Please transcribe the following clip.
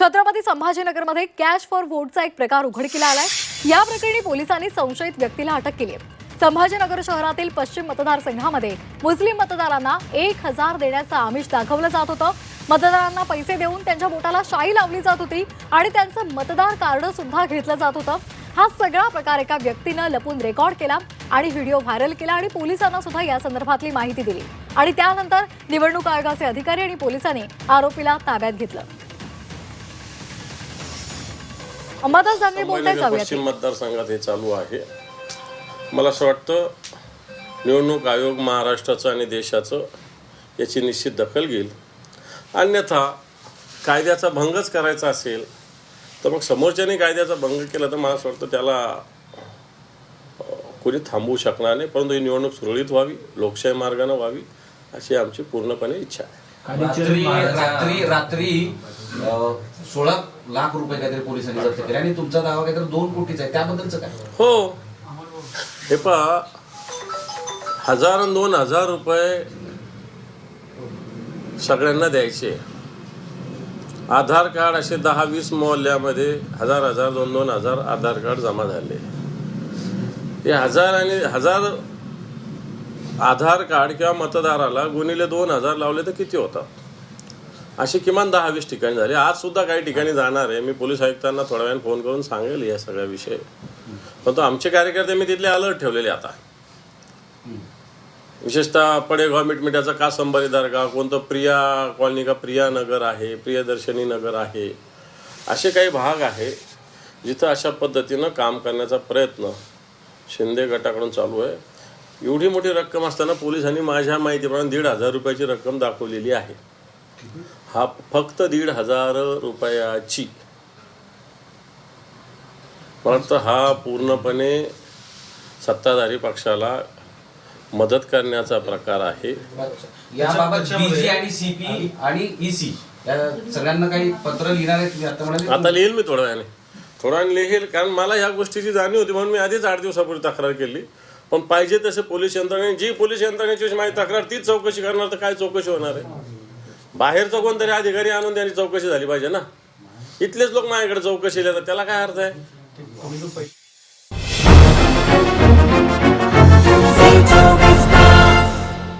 छत्रपती संभाजीनगरमध्ये cash for वोटचा एक प्रकार उघडकीला आलाय. या प्रकरणी पोलिसांनी संशयित व्यक्तीला अटक केली आहे. संभाजीनगर शहरातील पश्चिम मतदारसंघामध्ये मुस्लिम मतदारांना एक हजार देण्याचं आमिष दाखवलं जात होतं. मतदारांना पैसे देऊन त्यांच्या बोटाला शाई लावली जात होती आणि त्यांचं मतदार कार्ड सुद्धा घेतलं जात होतं. हा सगळा प्रकार एका व्यक्तीनं लपून रेकॉर्ड केला आणि व्हिडिओ व्हायरल केला आणि पोलिसांना सुद्धा या संदर्भातली माहिती दिली. आणि त्यानंतर निवडणूक आयोगाचे अधिकारी आणि पोलिसांनी आरोपीला ताब्यात घेतलं. अंबादास दानवे बोलताय संभाजीनगर जाऊयात पश्चिम मतदारसंघात हे चालू आहे. मला असं वाटतं निवडणूक आयोग महाराष्ट्राचं आणि देशाचं याची निश्चित दखल घेईल. अन्यथा कायद्याचा भंगच करायचा असेल तर मग समोरच्याने कायद्याचा भंग केला तर मला असं वाटतं त्याला कोणी थांबवू शकणार नाही. परंतु ही निवडणूक सुरळीत व्हावी लोकशाही मार्गाने व्हावी अशी आमची पूर्णपणे इच्छा आहे. रात्री रात्री रात्री सोळा लाख रुपये काहीतरी पोलिसांनी जप्त केले. आणि तुमचा दावा काहीतरी दोन कोटीचा आहे. त्याबद्दलचं काय? हो. हे पहा. हजार आणि दोन हजार रुपये सगळ्यांना द्यायचे. आधार कार्ड असे दहा वीस मोहल्ल्यामध्ये हजार हजार दोन दोन हजार आधार कार्ड जमा झाले. हे हजार आणि हजार आधार कार्ड किंवा मतदाराला गुणिले दोन हजार लावले तर किती होतात असे किमान दहा वीस ठिकाणी झाली. आज सुद्धा काही ठिकाणी जाणार आहे. मी पोलीस आयुक्तांना थोड्या वेळाने फोन करून सांगेल या सगळ्या विषय. पण तो आमचे कार्यकर्ते मी तिथले अलर्ट ठेवलेले आता. विशेषतः पडेगाव मिटमिट्याचा का संभारी दर्गा कोणतं प्रिया कॉलनी का प्रिया नगर आहे प्रियदर्शनी नगर आहे असे काही भाग आहे जिथं अशा पद्धतीनं काम करण्याचा प्रयत्न शिंदे गटाकडून चालू आहे. एवढी मोठी रक्कम असताना पोलिसांनी माझ्या माहितीप्रमाणे दीड हजार रुपयाची रक्कम दाखवलेली आहे. हा फक्त दीड हजार रुपयाची. वाटतं हा पूर्णपणे सत्ताधारी पक्षाला मदत करण्याचा प्रकार आहे. आणि सीपी आणि ईसी या सगळ्यांना काही पत्र लिहिणार आहेत तुम्ही आता लिहिल मी थोड्या वेळाने. थोड्या वेळाने लिहिल कारण मला ह्या गोष्टीची जाणीव होती म्हणून मी आधीच आठ दिवसापूर्वी तक्रार केली. पण पाहिजे तसे पोलीस यंत्रणे जी पोलीस यंत्रणेची माझी तक्रार तीच चौकशी करणार तर काय चौकशी होणार आहे? बाहेरचा कोणतरी अधिकारी आणून त्यांची चौकशी झाली पाहिजे ना? इथलेच लोक माझ्याकडे चौकशी येतात त्याला काय अर्थ आहे?